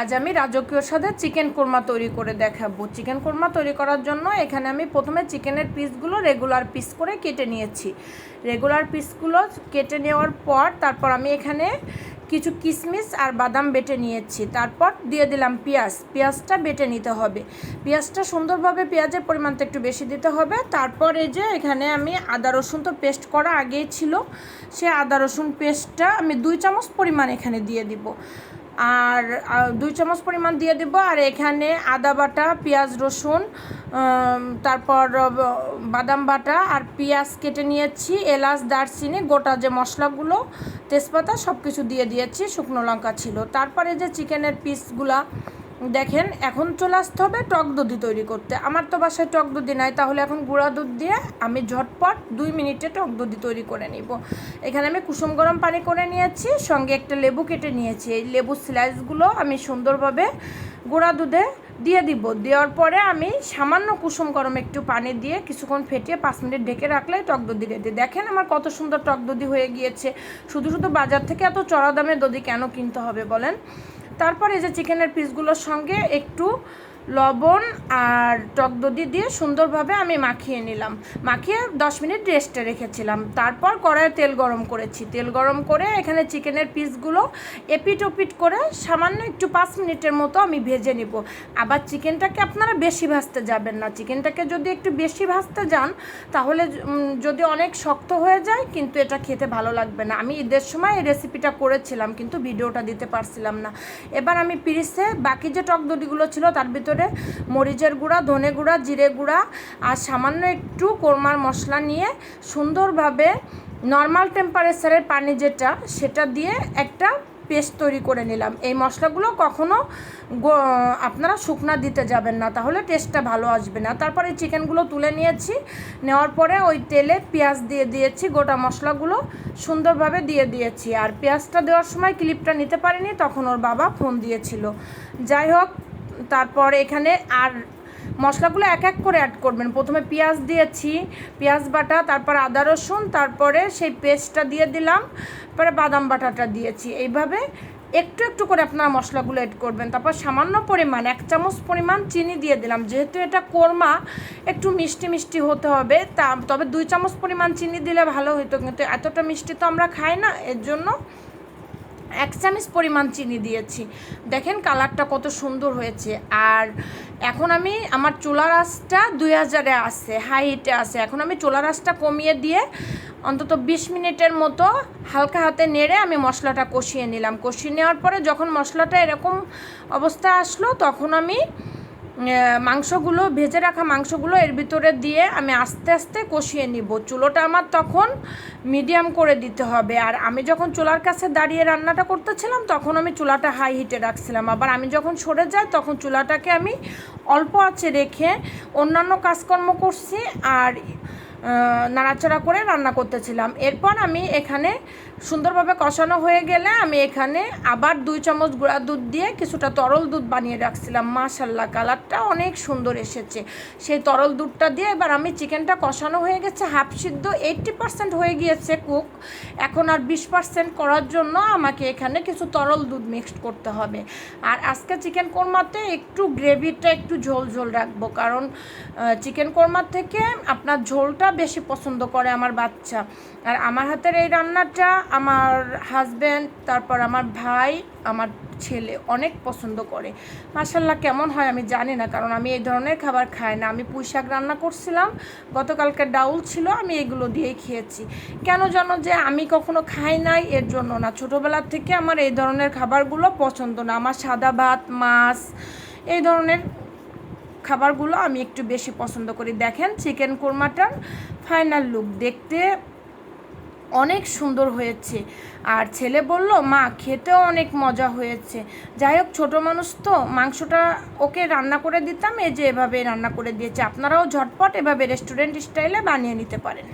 আজ আমি রাজকীয় সাথে চিকেন কোরমা তৈরি করে দেখাবো। চিকেন কোরমা তৈরি করার জন্য এখানে আমি প্রথমে চিকেনের পিসগুলো রেগুলার পিস করে কেটে নিয়েছি। রেগুলার পিসগুলো কেটে নেওয়ার পর তারপর আমি এখানে কিছু কিশমিশ আর বাদাম বেটে নিয়েছি। তারপর দিয়ে দিলাম পেঁয়াজ। পেঁয়াজটা বেটে নিতে হবে। পেঁয়াজটা সুন্দরভাবে পেঁয়াজের পরিমাণটা একটু বেশি দিতে হবে। তারপর এই যে এখানে আমি আদা রসুন তো পেস্ট করা আগেই ছিল। সে আদা রসুন পেস্টটা আমি দুই চামচ পরিমাণ এখানে দিয়ে দিব। আর দুই চামচ পরিমাণ দিয়ে দিব, আর এখানে আদা বাটা, পেঁয়াজ, রসুন তারপর বাদাম বাটা আর পেঁয়াজ কেটে নিয়েছি, এলাচ, দারচিনি, গোটা যে মশলাগুলো, তেজপাতা সব কিছু দিয়ে দিয়েছি, শুকনো লঙ্কা ছিল। তারপরে যে চিকেনের পিসগুলা দেখেন, এখন চলে আসতে হবে টক দধি তৈরি করতে। আমার তো বাসায় টক দধি নাই, তাহলে এখন গুঁড়া দুধ দিয়ে আমি ঝটপট দুই মিনিটে টক দধি তৈরি করে নিব। এখানে আমি কুসুম গরম পানি করে নিয়েছি, সঙ্গে একটা লেবু কেটে নিয়েছি। এই লেবু স্লাইসগুলো আমি সুন্দরভাবে গুঁড়া দুধে দিয়ে দিব। দেওয়ার পরে আমি সামান্য কুসুম গরম একটু পানি দিয়ে কিছুক্ষণ ফেটিয়ে পাঁচ মিনিট ঢেকে রাখলে টক দধি রেডি দেখেন আমার কত সুন্দর টক দধি হয়ে গিয়েছে। শুধু শুধু বাজার থেকে এত চড়া দামে দধি কেন কিনতে হবে বলেন? তারপর এই যে চিকেনের পিসগুলোর সঙ্গে একটু লবণ আর টক দধি দিয়ে সুন্দরভাবে আমি মাখিয়ে নিলাম। মাখিয়ে দশ মিনিট রেস্টে রেখেছিলাম। তারপর কড়াইয়ে তেল গরম করেছি। তেল গরম করে এখানে চিকেনের পিসগুলো এপিট ওপিট করে সামান্য একটু পাঁচ মিনিটের মতো আমি ভেজে নিব। আবার চিকেনটাকে আপনারা বেশি ভাজতে যাবেন না। চিকেনটাকে যদি একটু বেশি ভাজতে যান, তাহলে যদি অনেক শক্ত হয়ে যায়, কিন্তু এটা খেতে ভালো লাগবে না। আমি ঈদের সময় এই রেসিপিটা করেছিলাম, কিন্তু ভিডিওটা দিতে পারছিলাম না। এবার আমি পিরিসে বাকি যে টক দড়িগুলো ছিল, তার ভিতরে মরিচের গুঁড়া, ধনে গুঁড়া, জিরে গুঁড়া আর সামান্য একটু কোরমার মশলা নিয়ে সুন্দরভাবে নর্মাল টেম্পারেচারের পানি যেটা, সেটা দিয়ে একটা পেস্ট তৈরি করে নিলাম। এই মশলাগুলো কখনো আপনারা শুকনা দিতে যাবেন না, তাহলে টেস্টটা ভালো আসবে না। তারপরে চিকেনগুলো তুলে নিয়েছি, নেওয়ার পরে ওই তেলে পেঁয়াজ দিয়ে দিয়েছি, গোটা মশলাগুলো সুন্দরভাবে দিয়ে দিয়েছি। আর পেঁয়াজটা দেওয়ার সময় ক্লিপটা নিতে পারিনি, তখন ওর বাবা ফোন দিয়েছিল। যাই হোক তারপর এখানে আর মশলাগুলো এক এক করে অ্যাড করবেন। প্রথমে পেঁয়াজ দিয়েছি, পেঁয়াজ বাটা, তারপর আদা রসুন, তারপরে সেই পেস্টটা দিয়ে দিলাম পরে বাদাম বাটাটা দিয়েছি। এইভাবে একটু একটু করে আপনারা মশলাগুলো এড করবেন। তারপর সামান্য পরিমাণ, এক চামচ পরিমাণ চিনি দিয়ে দিলাম। যেহেতু এটা কোরমা, একটু মিষ্টি মিষ্টি হতে হবে, তা তবে দুই চামচ পরিমাণ চিনি দিলে ভালো হতো কিন্তু এতটা মিষ্টি তো আমরা খাই না, এর জন্য এক চামচ পরিমাণ চিনি দিয়েছি। দেখেন কালারটা কত সুন্দর হয়েছে। আর এখন আমি আমার চুলার আঁচটা দুই হাজারে আছে হাই হিটে আছে। এখন আমি চুলার আঁচটা কমিয়ে দিয়ে অন্তত বিশ মিনিটের মতো হালকা হাতে নেড়ে আমি মশলাটা কষিয়ে নিলাম। কষিয়ে নেওয়ার পরে যখন মশলাটা এরকম অবস্থা আসলো, তখন আমি মাংসগুলো, ভেজে রাখা মাংসগুলো এর ভিতরে দিয়ে আমি আস্তে আস্তে কষিয়ে নিব। চুলোটা আমার তখন মিডিয়াম করে দিতে হবে। আর আমি যখন চুলার কাছে দাঁড়িয়ে রান্নাটা করতেছিলাম, তখন আমি চুলাটা হাই হিটে রাখছিলাম। আবার আমি যখন সরে যাই, তখন চুলাটাকে আমি অল্প আঁচে রেখে অন্যান্য কাজকর্ম করছি আর নাড়াচাড়া করে রান্না করতেছিলাম। এরপর আমি এখানে সুন্দরভাবে কষানো হয়ে গেলে আমি এখানে আবার দুই চামচ গুঁড়া দুধ দিয়ে কিছুটা তরল দুধ বানিয়ে রাখছিলাম। মাশাল্লাহ কালারটা অনেক সুন্দর এসেছে। সেই তরল দুধটা দিয়ে এবার আমি চিকেনটা কষানো হয়ে গেছে। হাফ সিদ্ধ এইট্টি পার্সেন্ট হয়ে গিয়েছে কুক এখন আর বিশ পার্সেন্ট করার জন্য আমাকে এখানে কিছু তরল দুধ মিক্সড করতে হবে। আর আজকে চিকেন কোরমাতে একটু গ্রেভিটা একটু ঝোল ঝোল রাখব। কারণ চিকেন কোরমার থেকে আপনার ঝোলটা বেশি পছন্দ করে আমার বাচ্চা। আর আমার হাতের এই রান্নাটা আমার হাজব্যান্ড তারপর আমার ভাই, আমার ছেলে অনেক পছন্দ করে। মাসাল্লাহ কেমন হয় আমি জানি না, কারণ আমি এই ধরনের খাবার খাই না। আমি পুঁই শাক রান্না করছিলাম, গতকালকে ডাউল ছিল, আমি এগুলো দিয়েই খেয়েছি। কেন জানো যে আমি কখনো খাই নাই, এর জন্য না। ছোটোবেলার থেকে আমার এই ধরনের খাবারগুলো পছন্দ না। আমার সাদা ভাত, মাছ, এই ধরনের খাবারগুলো আমি একটু বেশি পছন্দ করি। দেখেন, চিকেন কোরমাটার ফাইনাল লুক দেখতে অনেক সুন্দর হয়েছে। আর ছেলে বলল, মা, খেতেও অনেক মজা হয়েছে। যাই হোক, ছোটো মানুষ তো, মাংসটা ওকে রান্না করে দিতাম, এই যে এভাবে রান্না করে দিয়েছে। আপনারাও ঝটপট এভাবে রেস্টুরেন্ট স্টাইলে বানিয়ে নিতে পারেন।